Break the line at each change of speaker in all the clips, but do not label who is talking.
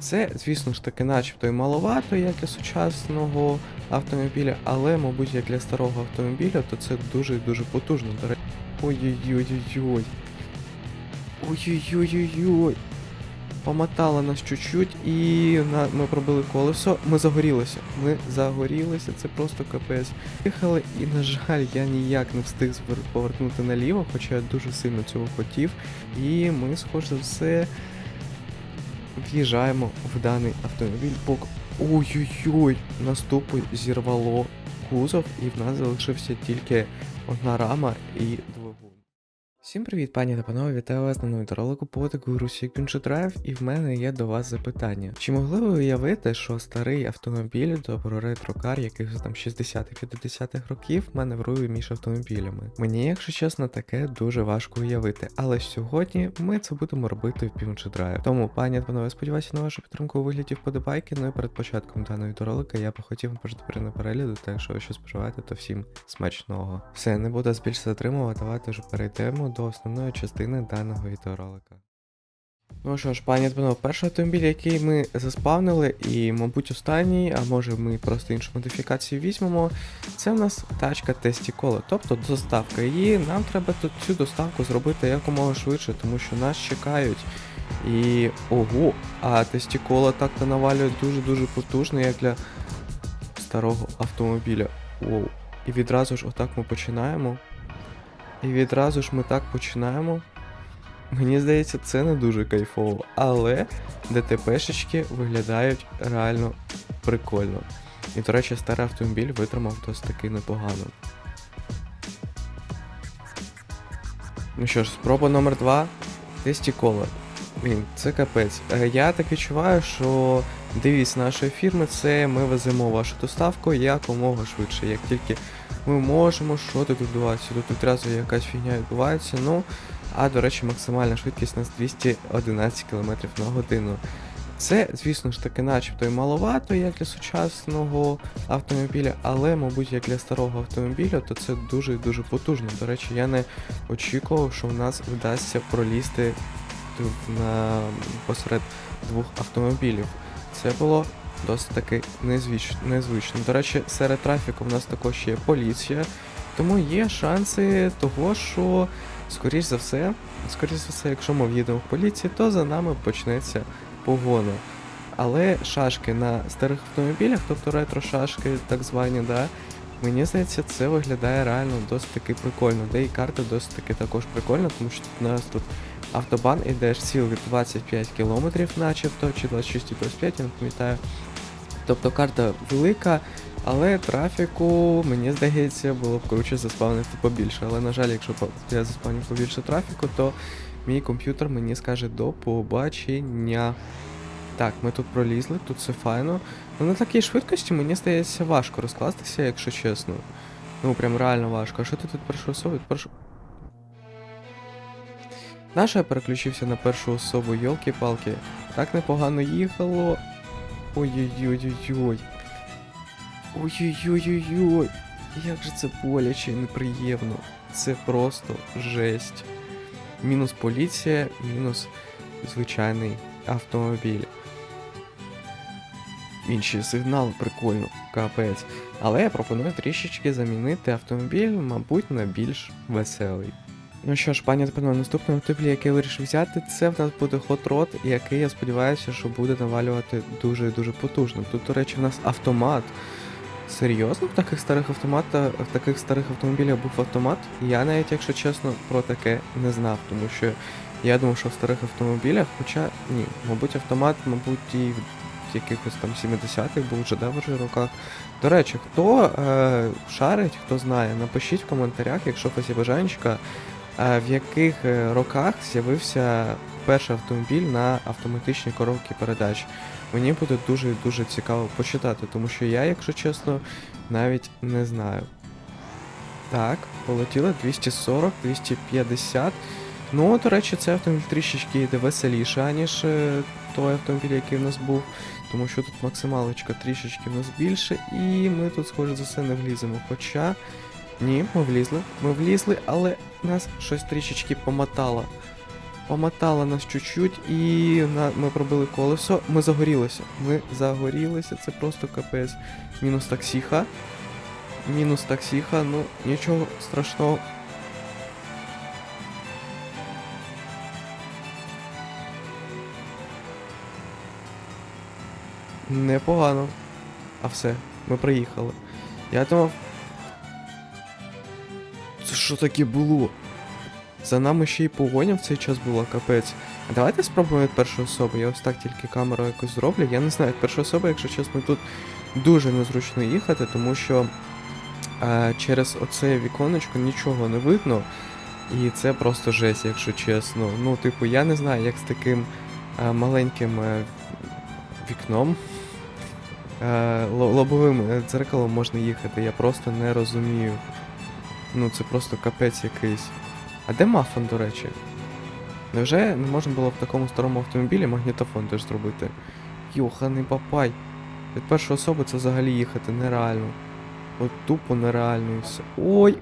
Це, звісно ж таки, начебто і маловато, як для сучасного автомобіля, але, мабуть, як для старого автомобіля, то це дуже дуже потужно. Ой-ой-ой-ой-ой. Ой-ой-ой-ой-ой. Помотала нас чуть-чуть і на... ми пробили колесо. Ми загорілися. Ми загорілися, це просто капець. Їхали, і, на жаль, я ніяк не встиг повернути наліво, хоча я дуже сильно цього хотів. І ми, схоже за все, в'їжджаємо в даний автомобіль. Пок... Ой-ой-ой! Наступу зірвало кузов, і в нас залишився тільки одна рама і. Всім привіт, пані та панове, вітаю вас на новому ролику по таку Русі Drive, і в мене є до вас запитання. Чи могли ви уявити, що старий автомобіль, добро ретрокар якихось там 60-50-х років маневрує між автомобілями? Мені, якщо чесно, таке дуже важко уявити, але сьогодні ми це будемо робити в Pimchi Drive. Тому, пані та панове, сподіваюся на вашу підтримку у вигляді вподобайки. Ну і перед початком даного відеоролика я би хотів пожити на перегляду, так якщо ви щось споживаєте, то всім смачного. Все, не буду більше затримувати, давайте вже перейдемо до основної частини даного відеоролика. Ну що ж, пані та перший автомобіль, який ми заспавнили, і, мабуть, останній, а може ми просто іншу модифікацію візьмемо, це в нас тачка Тестікола, тобто доставка. І нам треба тут цю доставку зробити якомога швидше, тому що нас чекають. І ого, а Тестікола так-то навалює дуже-дуже потужно, як для старого автомобіля. Воу. І відразу ж отак ми починаємо. І відразу ж ми так починаємо. Мені здається, це не дуже кайфово, але ДТПшечки виглядають реально прикольно. І, до речі, старий автомобіль витримав досить таки непогано. Ну що ж, спроба номер 2 Тестікола. Блін, це капець. Е, Я так відчуваю, що девіз нашої фірми це ми веземо вашу доставку якомога швидше. Як тільки ми можемо, що тут відбувається? Тут одразу якась фігня відбувається. Ну, а до речі, максимальна швидкість у нас 211 км на годину. Це, звісно ж таки, начебто і маловато, як для сучасного автомобіля, але, мабуть, як для старого автомобіля, то це дуже-дуже потужно. До речі, я не очікував, що в нас вдасться пролізти на посеред двох автомобілів. Це було досить таки незвич... незвично. До речі, серед трафіку в нас також є поліція, тому є шанси того, що, скоріш за все, скоріш за все, якщо ми в'їдемо в поліцію, то за нами почнеться погона. Але шашки на старих автомобілях, тобто ретро-шашки, так звані, да, мені здається, це виглядає реально досить таки прикольно. Де і карта досить таки також прикольна, тому що у нас тут автобан іде аж цілих 25 кілометрів, начебто, чи 26,25, я не пам'ятаю. Тобто карта велика, але трафіку, мені здається, було б круче заспавнити побільше. Але, на жаль, якщо я заспавню побільше трафіку, то мій комп'ютер мені скаже до побачення. Так, ми тут пролізли, тут все файно. Ну на такій швидкості мені здається важко розкластися, якщо чесно. Ну, прям реально важко. А що ти тут першу особу? Першу... Наша переключився на першу особу, йолки-палки. Так непогано їхало. Ой-ой-ой-ой-ой. Ой-ой-ой-ой-ой. Як же це боляче і неприємно. Це просто жесть. Мінус поліція, мінус звичайний автомобіль. Інші сигнали прикольно, капець. Але я пропоную трішечки замінити автомобіль, мабуть, на більш веселий. Ну що ж, пані панове, наступний автомобіль, який я вирішив взяти, це в нас буде Hot Rod, який я сподіваюся, що буде навалювати дуже і дуже потужно. Тут, до речі, в нас автомат. Серйозно, в таких старих автоматах, в таких старих автомобілях був автомат? Я навіть, якщо чесно, про таке не знав, тому що я думав, що в старих автомобілях, хоча ні, мабуть, автомат, мабуть, і в якихось там 70-х був вже в роках. До речі, хто е, шарить, хто знає, напишіть в коментарях, якщо хтось є бажанчика, в яких е, роках з'явився перший автомобіль на автоматичній коробці передач. Мені буде дуже-дуже цікаво почитати, тому що я, якщо чесно, навіть не знаю. Так, полетіло 240, 250. Ну, до речі, цей автомобіль трішечки йде веселіше, аніж е, той автомобіль, який в нас був. Тому що тут максималочка трішечки в нас більше, і ми тут, схоже за все, не вліземо. Хоча. Ні, ми влізли. Ми влізли, але нас щось трішечки помотало. помотала нас чуть-чуть і на... ми пробили колесо. Ми загорілися. Ми загорілися, це просто капець. Мінус таксіха. Мінус таксіха, ну нічого страшного. Непогано. А все, ми приїхали. Я думав. Що таке було? За нами ще й погоня в цей час була, капець. А давайте спробуємо від першої особи. Я ось так тільки камеру якось зроблю. Я не знаю, від першої особи, якщо чесно, тут дуже незручно їхати, тому що е, через оце віконечко нічого не видно. І це просто жесть, якщо чесно. Ну, типу, я не знаю, як з таким е, маленьким е, вікном. е, Лобовим е, дзеркалом можна їхати, я просто не розумію. Ну, це просто капець якийсь. А де мафон, до речі? Невже не можна було в такому старому автомобілі магнітофон теж зробити? Йоханий папай. Від першої особи це взагалі їхати нереально. От тупо нереально і все. Ой!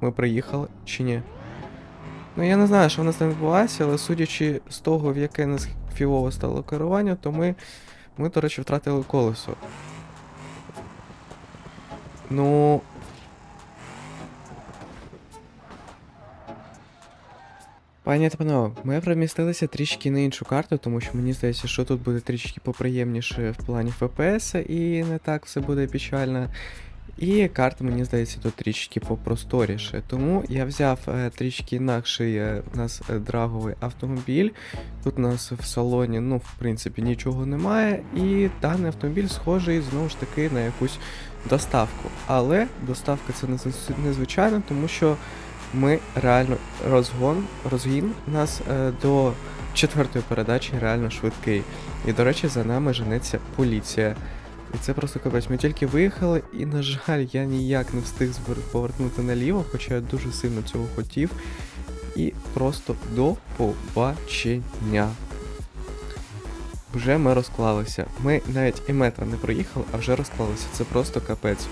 Ми приїхали чи ні? Ну я не знаю, що в нас там відбувається, але судячи з того, в яке нас фігово стало керування, то ми, ми, до речі, втратили колесо. Ну. Пані та панове, ми перемістилися трішки на іншу карту, тому що мені здається, що тут буде трішки поприємніше в плані FPS, і не так все буде печально. І карта, мені здається, тут трішки попросторіше. Тому я взяв е, трішки інакший е, у нас е, драговий автомобіль. Тут у нас в салоні, ну, в принципі, нічого немає. І даний автомобіль схожий знову ж таки на якусь доставку. Але доставка це незвичайно, тому що ми реально розгон, розгін нас е, до четвертої передачі реально швидкий. І, до речі, за нами женеться поліція. І це просто капець. Ми тільки виїхали, і, на жаль, я ніяк не встиг повернути наліво, хоча я дуже сильно цього хотів. І просто до побачення. Вже ми розклалися. Ми навіть і метра не проїхали, а вже розклалися. Це просто капець.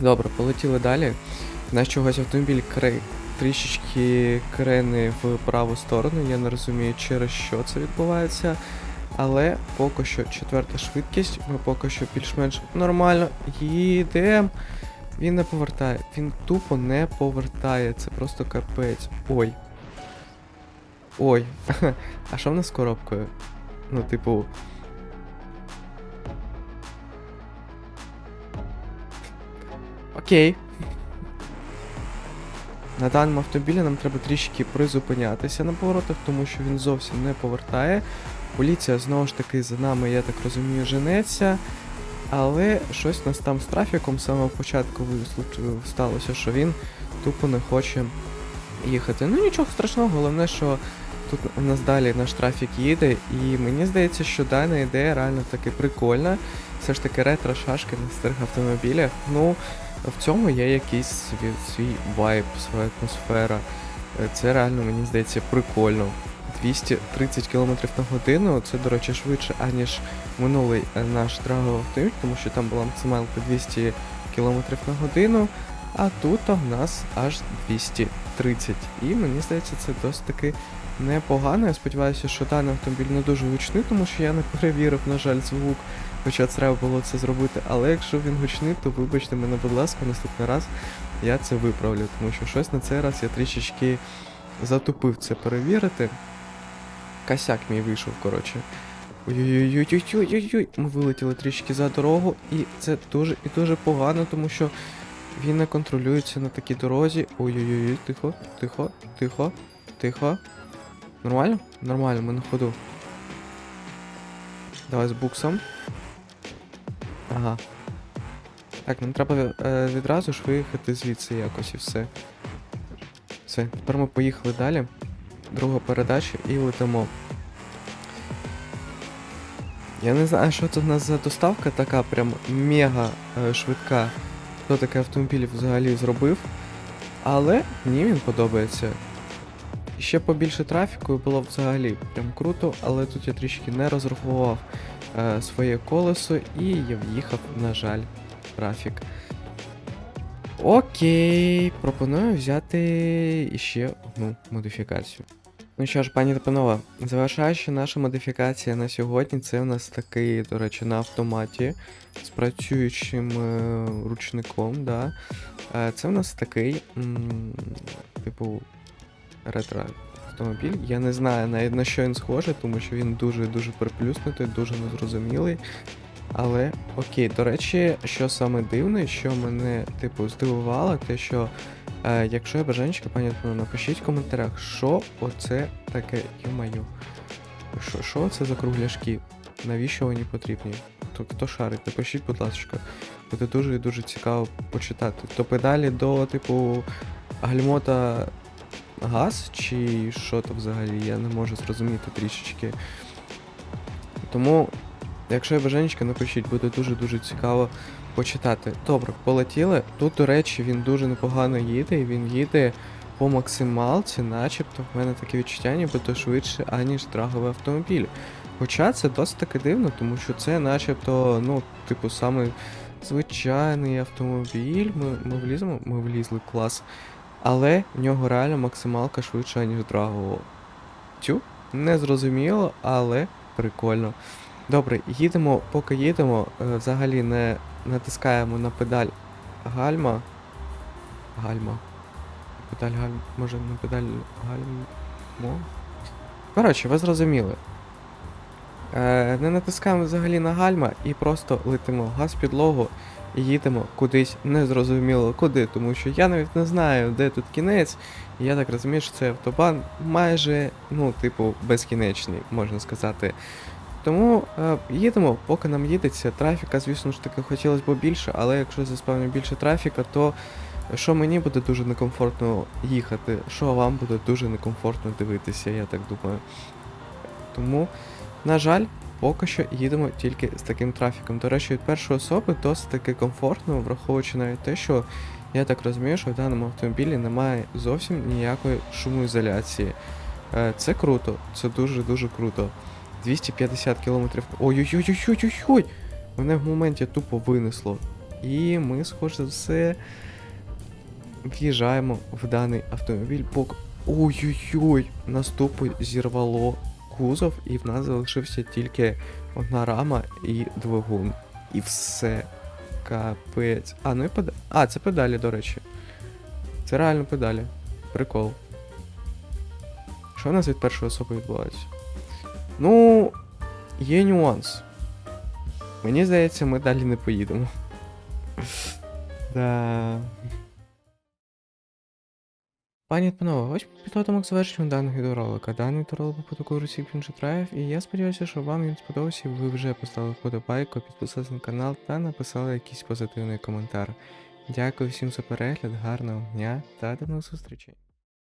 Добре, полетіли далі. Наш чогось автомобіль кре... трішечки крене в праву сторону. Я не розумію, через що це відбувається. Але поки що четверта швидкість, ми поки що більш-менш нормально їдемо. Він не повертає, він тупо не повертає, це просто капець. Ой. Ой. А що в нас з коробкою? Ну, типу. Окей. На даному автомобілі нам треба трішки призупинятися на поворотах, тому що він зовсім не повертає. Поліція знову ж таки за нами, я так розумію, женеться. Але щось у нас там з трафіком з самого початку сталося, що він тупо не хоче їхати. Ну нічого страшного, головне, що тут у нас далі наш трафік їде, і мені здається, що дана ідея реально таки прикольна. Все ж таки ретро-шашки на старих автомобілях. Ну, в цьому є якийсь свій, свій вайб, своя атмосфера. Е, Це реально, мені здається, прикольно. 230 км на годину, це, до речі, швидше, аніж минулий е, наш драговий автомобіль, тому що там була максималка 200 км на годину, а тут в нас аж 230. І мені здається, це досить таки непогано. Я сподіваюся, що даний автомобіль не дуже гучний, тому що я не перевірив, на жаль, звук, хоча треба було це зробити. Але якщо він гучний, то вибачте мене, будь ласка, наступний раз я це виправлю, тому що щось на цей раз я трішечки затупив це перевірити. Косяк мій вийшов, коротше. Ой-ой-ой-ой-ой-ой-ой. Ми вилетіли трішки за дорогу, і це дуже і дуже погано, тому що він не контролюється на такій дорозі. Ой-ой-ой, тихо, тихо, тихо, тихо. Нормально? Нормально, ми на ходу. Давай з буксом. Ага. Так, нам треба е, відразу ж виїхати звідси якось і все. Все, тепер ми поїхали далі. Друга передача і летимо. Я не знаю, що це в нас за доставка така прям мега е, швидка. Хто такий автомобіль взагалі зробив. Але мені він подобається. Ще побільше трафіку було взагалі прям круто, але тут я трішки не розрахував е, своє колесо і я в'їхав, на жаль, в трафік. Окей, пропоную взяти іще одну модифікацію. Ну що ж, пані та панове, завершаючи наша модифікація на сьогодні, це у нас такий, до речі, на автоматі з працюючим е, ручником. Да. Е, це у нас такий, м, типу, ретро автомобіль. Я не знаю навіть на що він схожий, тому що він дуже-дуже приплюснутий, дуже незрозумілий. Але окей, до речі, що саме дивне, що мене, типу, здивувало, те, що Е, якщо є бажанечка, пані напишіть в коментарях, що оце таке, йомаю. Що, що це за кругляшки? Навіщо вони потрібні? Хто, хто шарить, напишіть, будь ласка. Буде дуже і дуже цікаво почитати. То педалі до, типу, гальмота газ, чи що то взагалі, я не можу зрозуміти трішечки. Тому, якщо є бажанечка, напишіть, буде дуже-дуже цікаво почитати. Добре, полетіли. Тут, до речі, він дуже непогано їде, і він їде по максималці, начебто в мене таке відчуття, нібито швидше, аніж драговий автомобіль. Хоча це досить таки дивно, тому що це начебто, ну, типу, саме звичайний автомобіль. Ми, ми вліземо, ми влізли клас. Але в нього реально максималка швидша, ніж драгового. Тю, незрозуміло, але прикольно. Добре, їдемо, поки їдемо, е, взагалі не натискаємо на педаль гальма. Гальма. Педаль гальма. Може на педаль гальмо? Коротше, ви зрозуміли. Е, не натискаємо взагалі на гальма і просто летимо газ підлогу і їдемо кудись незрозуміло куди, тому що я навіть не знаю, де тут кінець. І я так розумію, що цей автобан майже, ну, типу, безкінечний, можна сказати. Тому е, їдемо, поки нам їдеться. Трафіка, звісно ж таки, хотілося б більше, але якщо заспавню більше трафіка, то що мені буде дуже некомфортно їхати, що вам буде дуже некомфортно дивитися, я так думаю. Тому, на жаль, поки що їдемо тільки з таким трафіком. До речі, від першої особи досить таки комфортно, враховуючи навіть те, що я так розумію, що в даному автомобілі немає зовсім ніякої шумоізоляції. Е, Це круто, це дуже-дуже круто. 250 кілометрів. Ой-ой-ой-ой-ой-ой! Мене в моменті тупо винесло. І ми, схоже за все, в'їжджаємо в даний автомобіль. Ой-ой-ой! Нас тупо зірвало кузов, і в нас залишився тільки одна рама і двигун. І все. Капець. А, ну і педалі. А, це педалі, до речі. Це реально педалі. Прикол. Що у нас від першої особи відбувається? Ну, є нюанс. Мені здається, ми далі не поїдемо. да. Пані та панове, ось підходимо к завершенню даного відеоролика. Даний відеоролик був по такої Русі Драйв, і я сподіваюся, що вам він сподобався, ви вже поставили вподобайку, підписалися на канал та написали якийсь позитивний коментар. Дякую всім за перегляд, гарного дня та до нових зустрічей.